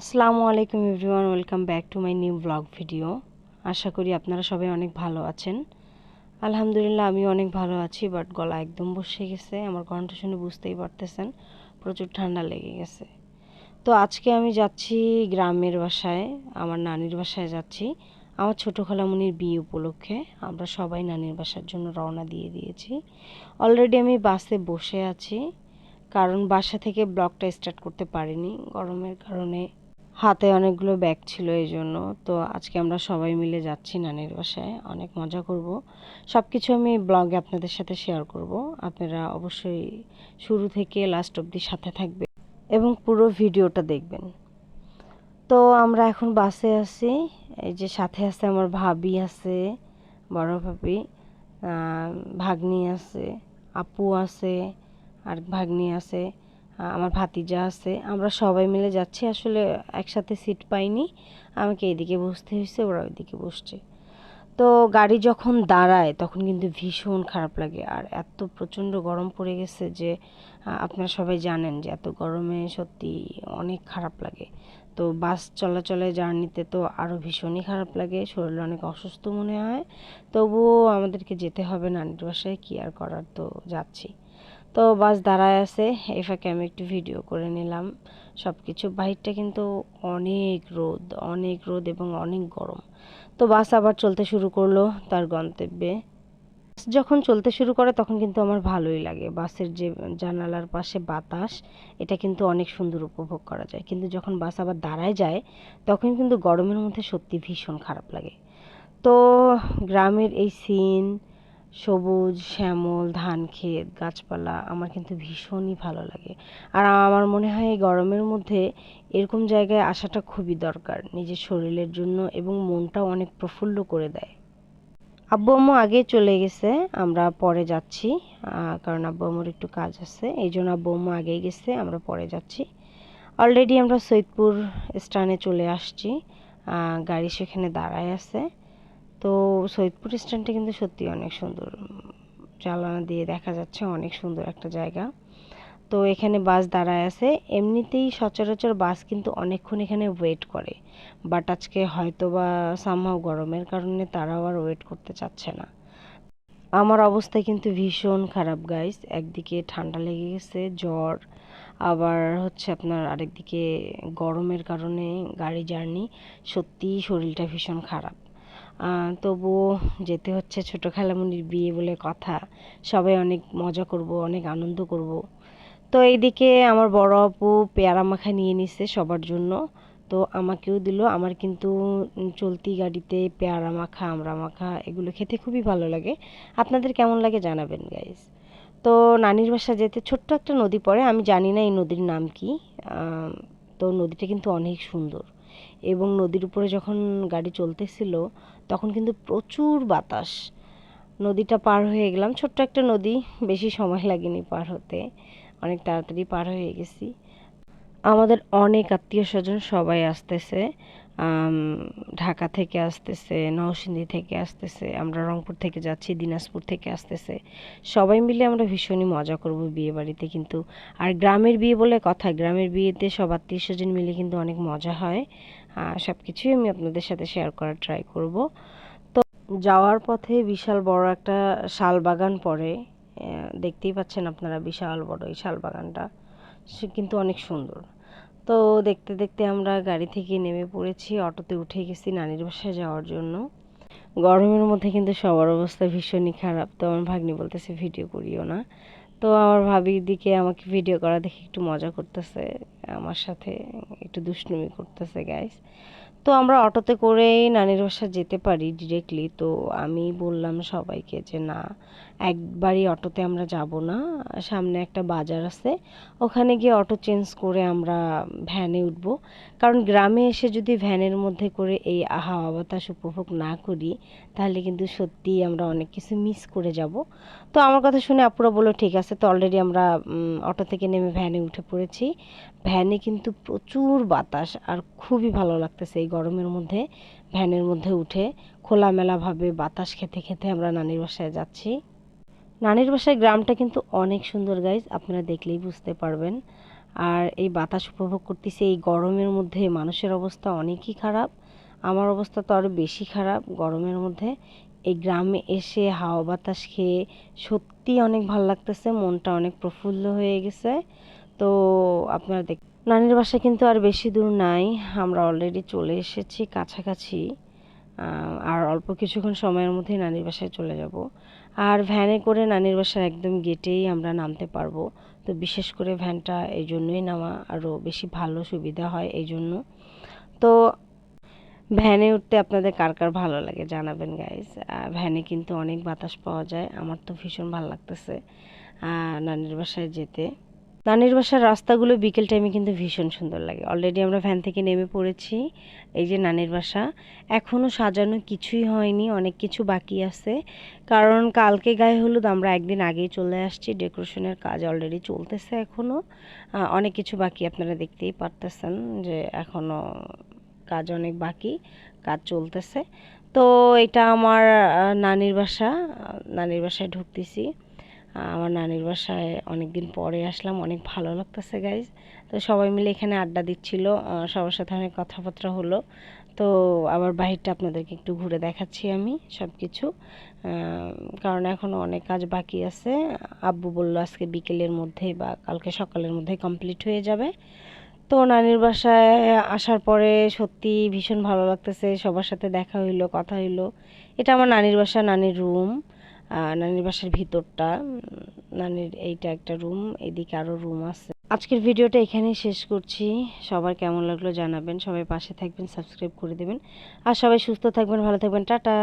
আসসালামু আলাইকুম everyone, welcome back to my new blog video. আশা করি আপনারা সবাই অনেক ভালো আছেন। আলহামদুলিল্লাহ আমি অনেক ভালো আছি, বাট গলা একদম বসে গেছে। আমার কণ্ঠ শুনে বুঝতেই পারতেছেন, প্রচুর ঠান্ডা লেগে গেছে। তো আজকে আমি যাচ্ছি গ্রামের বাসায়, আমার নানির বাসায় যাচ্ছি। আমার ছোটো খালামুনির বিয়ে উপলক্ষে আমরা সবাই নানির বাসার জন্য রওনা দিয়ে দিয়েছি। অলরেডি আমি বাসে বসে আছি, কারণ বাসা থেকে ব্লগটা স্টার্ট করতে পারিনি। গরমের কারণে হাতে অনেকগুলো ব্যাগ ছিল এই জন্য তো আজকে আমরা সবাই মিলে যাচ্ছি নানির বাসায়। অনেক মজা করব। সব কিছু আমি ব্লগে আপনাদের সাথে শেয়ার করব। আপনারা অবশ্যই শুরু থেকে লাস্ট অবধি সাথে থাকবে এবং পুরো ভিডিওটা দেখবেন। তো আমরা এখন বাসে আছি। এই যে সাথে আছে আমার ভাবি আছে, বড় ভাবি ভাগ্নি আছে, আপু আছে আর ভাগ্নি আছে। আমার ভাতিজা আছে। আমরা সবাই মিলে যাচ্ছি, আসলে একসাথে সিট পাইনি। আমাকে এদিকে বসতে হয়েছে, ওরা ওইদিকে বসছে। তো গাড়ি যখন দাঁড়ায়, তখন কিন্তু ভীষণ খারাপ লাগে। আর এত প্রচণ্ড গরম পড়ে গেছে যে আপনারা সবাই জানেন যে, এত গরমে সত্যি অনেক খারাপ লাগে। তো বাস চলাচলে জার্নিতে তো আরও ভীষণই খারাপ লাগে, শরীরে অনেক অসুস্থ মনে হয়। তবুও আমাদেরকে যেতে হবে নানির বাসায়, কী আর করার, তো যাচ্ছি। তো বাস দাঁড়ায় আছে। এই ফাঁকে আমি একটু ভিডিও করে নিলাম। সব কিছু বাহিরটা কিন্তু অনেক রোদ অনেক রোদ এবং অনেক গরম। তো বাস আবার চলতে শুরু করল তার গন্তব্যে। যখন চলতে শুরু করে তখন কিন্তু আমার ভালোই লাগে। বাসের যে জানালার পাশে বাতাস, এটা কিন্তু অনেক সুন্দর উপভোগ করা যায়। কিন্তু যখন বাস আবার দাঁড়ায় যায়, তখন কিন্তু গরমের মধ্যে সত্যি ভীষণ খারাপ লাগে। তো গ্রামের এই সিন সবুজ, শ্যামল, ধান ক্ষেত, গাছপালা, আমার কিন্তু ভীষণই ভালো লাগে। আর আমার মনে হয় এই গরমের মধ্যে এরকম জায়গায় আসাটা খুবই দরকার, নিজের শরীরের জন্য এবং মনটাও অনেক প্রফুল্ল করে দেয়। আব্বু আম্মু আগে চলে গেছে, আমরা পরে যাচ্ছি কারণ আব্বু আম্মুর একটু কাজ আছে, এই জন্য আব্বু আম্মু আগেই গেছে, আমরা পরে যাচ্ছি। অলরেডি আমরা সৈয়দপুর স্টানে চলে আসছি গাড়ি সেখানে দাঁড়ায় আছে। তো সৈয়দপুর স্ট্যান্ডটা কিন্তু সত্যি অনেক সুন্দর। চালানা দিয়ে দেখা যাচ্ছে অনেক সুন্দর একটা জায়গা। তো এখানে বাস দাঁড়ায় আছে। এমনিতেই সচরাচর বাস কিন্তু অনেকক্ষণ এখানে ওয়েট করে। বাট আজকে হয়তো বা সামহাও গরমের কারণে তারাও আর ওয়েট করতে চাচ্ছে না। আমার অবস্থা কিন্তু ভীষণ খারাপ গাইস একদিকে ঠান্ডা লেগে গেছে, জ্বর। আবার হচ্ছে আপনার আরেকদিকে গরমের কারণে গাড়ি জার্নি সত্যিই শরীরটা ভীষণ খারাপ। তবুও যেতে হচ্ছে ছোটো খালামুনির বিয়ে বলে কথা। সবাই অনেক মজা করব, অনেক আনন্দ করব। তো এইদিকে আমার বড় আপু পেয়ারা মাখা নিয়ে নিছে সবার জন্য। তো আমাকেও দিল। আমার কিন্তু চলতি গাড়িতে পেয়ারা মাখা আমড়া মাখা এগুলো খেতে খুবই ভালো লাগে। আপনাদের কেমন লাগে জানাবেন গাইজ তো নানির বাসা যেতে ছোট্ট একটা নদী পড়ে, আমি জানি না এই নদীর নাম কি। তো নদীটা কিন্তু অনেক সুন্দর। এবং নদীর উপরে যখন গাড়ি চলতেছিল তখন কিন্তু প্রচুর বাতাস। নদীটা পার হয়ে গেলাম। ছোট্ট একটা নদী, বেশি সময় লাগেনি পার হতে। অনেক তাড়াতাড়ি পার হয়ে গেছি। আমাদের অনেক আত্মীয় স্বজন সবাই আসতেছে। ঢাকা থেকে আসতেছে, নরসিংদী থেকে আসতেছে, আমরা রংপুর থেকে যাচ্ছি, দিনাজপুর থেকে আসতেছে। সবাই মিলে আমরা ভীষণই মজা করব বিয়ে বাড়িতে কিন্তু। আর গ্রামের বিয়ে বলে কথা, গ্রামের বিয়েতে সব আত্মীয় স্বজন মিলে কিন্তু অনেক মজা হয়। সব কিছুই আমি আপনাদের সাথে শেয়ার করার ট্রাই করব। তো যাওয়ার পথে বিশাল বড় একটা শাল বাগান পড়ে দেখতেই পাচ্ছেন আপনারা বিশাল বড় এই শাল বাগানটা সে কিন্তু অনেক সুন্দর। তো দেখতে দেখতে আমরা গাড়ি থেকে নেমে পড়েছি, অটোতে উঠে গেছি নানির বাসায় যাওয়ার জন্য। গরমের মধ্যে কিন্তু সবার অবস্থা ভীষণই খারাপ। তো আমার ভাগ্নি বলতেছে, ভিডিও করিও না। তো আমার ভাবি দিকে আমাকে ভিডিও করা দেখে একটু মজা করতেছে, আমার সাথে একটু দুষ্টুমি করতেছে গাইস তো আমরা অটোতে করেই নানির বাসা যেতে পারি ডিরেক্টলি তো আমি বললাম সবাইকে যে না একবারই অটোতে আমরা যাব না। সামনে একটা বাজার আছে। ওখানে গিয়ে অটো চেঞ্জ করে আমরা ভ্যানে উঠব। কারণ গ্রামে এসে যদি ভ্যানের মধ্যে করে এই হাওয়া বাতাস উপভোগ না করি, তাহলে কিন্তু সত্যিই আমরা অনেক কিছু মিস করে যাব। তো আমার কথা শুনে আপুরা বলল, ঠিক আছে, তো অলরেডি আমরা অটো থেকে নেমে ভ্যানে উঠে পড়েছি। ভ্যানে কিন্তু প্রচুর বাতাস আর খুবই ভালো লাগতেছে এই গরমের মধ্যে ভ্যানের মধ্যে উঠে। খোলামেলাভাবে বাতাস খেতে খেতে আমরা নানির বাসায় যাচ্ছি। নানির বাসায় গ্রামটা কিন্তু অনেক সুন্দর গাইজ আপনারা দেখলেই বুঝতে পারবেন। আর এই বাতাস উপভোগ করতেছি, এই গরমের মধ্যে মানুষের অবস্থা অনেকই খারাপ। আমার অবস্থা তো আরও বেশি খারাপ গরমের মধ্যে। এই গ্রামে এসে হাওয়া বাতাস খেয়ে সত্যি অনেক ভালো লাগতেছে, মনটা অনেক প্রফুল্ল হয়ে গেছে। তো আপনারা দেখ, নানির বাসা কিন্তু আর বেশি দূর নাই। আমরা অলরেডি চলে এসেছি কাছাকাছি। আর অল্প কিছুক্ষণ সময়ের মধ্যেই নানির বাসায় চলে যাব। আর ভ্যানে করে নানির বাসার একদম গেটেই আমরা নামতে পারব। তো বিশেষ করে ভ্যানটা এই জন্যই নামা আরও বেশি ভালো সুবিধা হয় এই জন্য। তো ভ্যানে উঠতে আপনাদের কার কার ভালো লাগে জানাবেন গাইজ ভ্যানে কিন্তু অনেক বাতাস পাওয়া যায়। আমার তো ভীষণ ভালো লাগতেছে নানির বাসায় যেতে। নানির বাসার রাস্তাগুলো বিকেল টাইমে কিন্তু ভীষণ সুন্দর লাগে। অলরেডি আমরা ভ্যান থেকে নেমে পড়েছি, এই যে নানির বাসা। এখনও সাজানো কিছুই হয়নি, অনেক কিছু বাকি আছে। কারণ কালকে গায়ে হলুদ, আমরা একদিন আগেই চলে আসছি ডেকোরেশনের কাজ অলরেডি চলতেছে এখনও অনেক কিছু বাকি আপনারা দেখতেই পারতেছেন যে এখনও কাজ অনেক বাকি, কাজ চলতেছে। তো এটা আমার নানির বাসা নানির বাসায় ঢুকতেছি। আমার নানির বাসায় অনেক দিন পরে আসলাম, অনেক ভালো লাগতেছে গাইজ তো সবাই মিলে এখানে আড্ডা দিচ্ছিল সবার সাথে অনেক কথাবার্তা হলো। তো আবার বাহিরটা আপনাদেরকে একটু ঘুরে দেখাচ্ছি আমি সব কিছু কারণ এখনও অনেক কাজ বাকি আছে। আব্বু বলল আজকে বিকেলের মধ্যে বা কালকে সকালের মধ্যে কমপ্লিট হয়ে যাবে। তো নানির বাসায় আসার পরে সত্যি ভীষণ ভালো লাগতেছে, সবার সাথে দেখা হইল, কথা হইল। এটা আমার নানির বাসা, নানির রুম নানির বাসার ভিতরটা নানির এইটা একটা রুম এদিকে আরও রুম আছে। আজকের ভিডিওটা এখানেই শেষ করছি। সবার কেমন লাগল জানাবেন, সবাই পাশে থাকবেন সাবস্ক্রাইব করে দেবেন। আর সবাই সুস্থ থাকবেন, ভালো থাকবেন, টাটা।